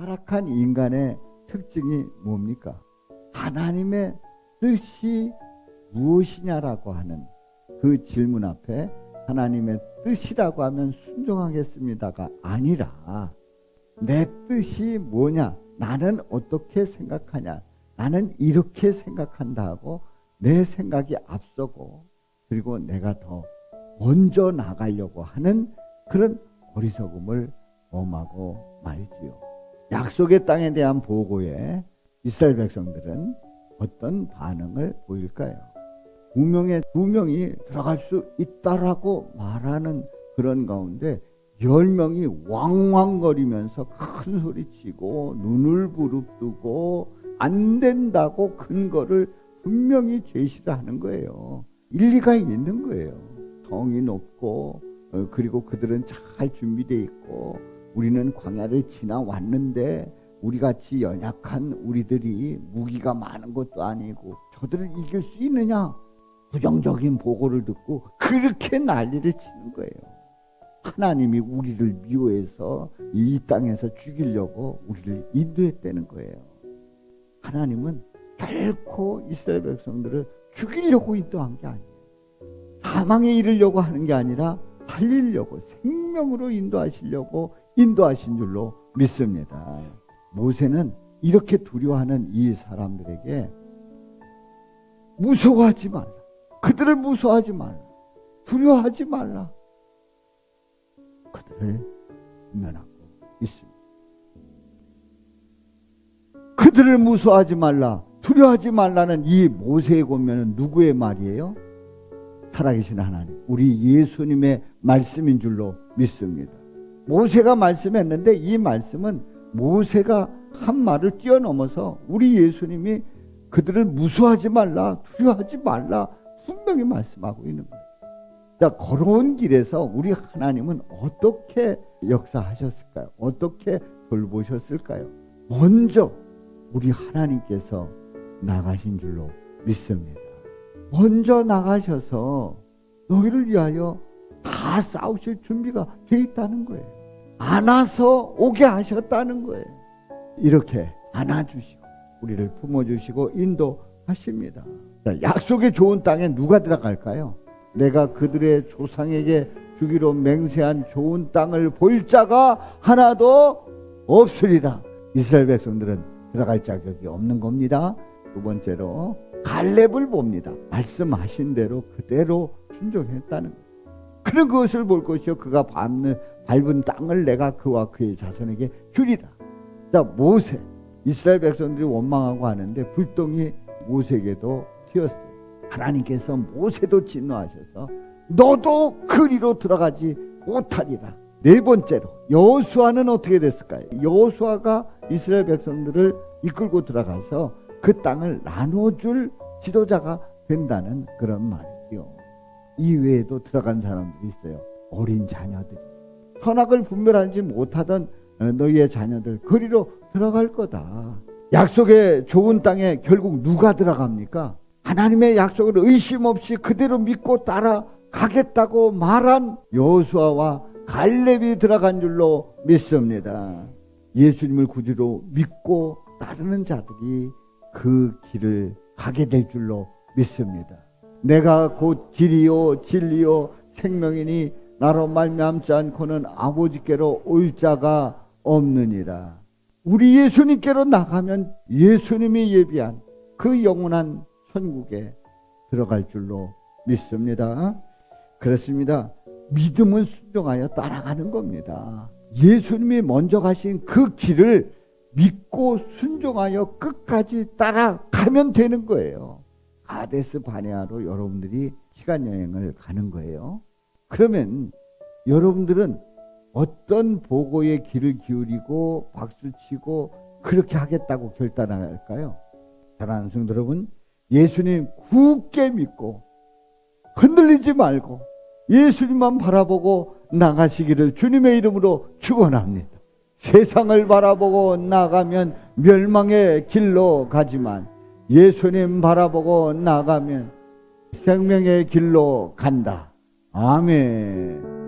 타락한 인간의 특징이 뭡니까? 하나님의 뜻이 무엇이냐라고 하는 그 질문 앞에 하나님의 뜻이라고 하면 순종하겠습니다가 아니라 내 뜻이 뭐냐? 나는 어떻게 생각하냐? 나는 이렇게 생각한다 하고 내 생각이 앞서고 그리고 내가 더 먼저 나가려고 하는 그런 어리석음을 범하고 말지요. 약속의 땅에 대한 보고에 이스라엘 백성들은 어떤 반응을 보일까요? 두 명의 두 명이 들어갈 수 있다라고 말하는 그런 가운데 열 명이 왕왕거리면서 큰 소리치고 눈을 부릅뜨고 안 된다고 근거를 분명히 제시를 하는 거예요. 일리가 있는 거예요. 성이 높고 어, 그리고 그들은 잘 준비되어 있고 우리는 광야를 지나왔는데 우리 같이 연약한 우리들이 무기가 많은 것도 아니고 저들을 이길 수 있느냐? 부정적인 보고를 듣고 그렇게 난리를 치는 거예요. 하나님이 우리를 미워해서 이 땅에서 죽이려고 우리를 인도했다는 거예요. 하나님은 결코 이스라엘 백성들을 죽이려고 인도한 게 아니에요. 사망에 이르려고 하는 게 아니라 살리려고 생명으로 인도하시려고 인도하신 줄로 믿습니다. 모세는 이렇게 두려워하는 이 사람들에게 무서워하지 말라. 그들을 무서워하지 말라. 두려워하지 말라. 그들을 면하고 있습니다. 그들을 무서워하지 말라. 두려워하지 말라는 이 모세의 권면은 누구의 말이에요? 살아계신 하나님, 우리 예수님의 말씀인 줄로 믿습니다. 모세가 말씀했는데 이 말씀은 모세가 한 말을 뛰어넘어서 우리 예수님이 그들을 무서워하지 말라, 두려워하지 말라 분명히 말씀하고 있는 거예요. 자, 걸어온 길에서 우리 하나님은 어떻게 역사하셨을까요? 어떻게 돌보셨을까요? 먼저 우리 하나님께서 나가신 줄로 믿습니다. 먼저 나가셔서 너희를 위하여 다 싸우실 준비가 돼 있다는 거예요. 안아서 오게 하셨다는 거예요. 이렇게 안아주시고 우리를 품어주시고 인도하십니다. 자, 약속의 좋은 땅에 누가 들어갈까요? 내가 그들의 조상에게 주기로 맹세한 좋은 땅을 볼 자가 하나도 없으리라. 이스라엘 백성들은 들어갈 자격이 없는 겁니다. 두 번째로 갈렙을 봅니다. 말씀하신 대로 그대로 순종했다는 것. 그런 것을 볼 것이요 그가 밟는, 밟은 땅을 내가 그와 그의 자손에게 주리라. 자 모세 이스라엘 백성들이 원망하고 하는데 불똥이 모세에게도 튀었어요. 하나님께서 모세도 진노하셔서 너도 그리로 들어가지 못하리라. 네 번째로 여호수아는 어떻게 됐을까요? 여호수아가 이스라엘 백성들을 이끌고 들어가서 그 땅을 나눠줄 지도자가 된다는 그런 말 이요. 이 외에도 들어간 사람들이 있어요. 어린 자녀들이 선악을 분별하지 못하던 어, 너희의 자녀들 거리로 들어갈 거다. 약속의 좋은 땅에 결국 누가 들어갑니까? 하나님의 약속을 의심 없이 그대로 믿고 따라가겠다고 말한 여호수아와 갈렙이 들어간 줄로 믿습니다. 예수님을 구주로 믿고 따르는 자들이 그 길을 가게 될 줄로 믿습니다. 내가 곧 길이요 진리요 생명이니 나로 말미암지 않고는 아버지께로 올 자가 없느니라. 우리 예수님께로 나가면 예수님이 예비한 그 영원한 천국에 들어갈 줄로 믿습니다. 그렇습니다. 믿음은 순종하여 따라가는 겁니다. 예수님이 먼저 가신 그 길을 믿고 순종하여 끝까지 따라가면 되는 거예요. 아데스 바네아로 여러분들이 시간 여행을 가는 거예요. 그러면 여러분들은 어떤 보고의 길을 기울이고 박수치고 그렇게 하겠다고 결단할까요? 사랑하는 성도 여러분, 예수님 굳게 믿고 흔들리지 말고 예수님만 바라보고 나가시기를 주님의 이름으로 축원합니다. 세상을 바라보고 나가면 멸망의 길로 가지만 예수님 바라보고 나가면 생명의 길로 간다. 아멘.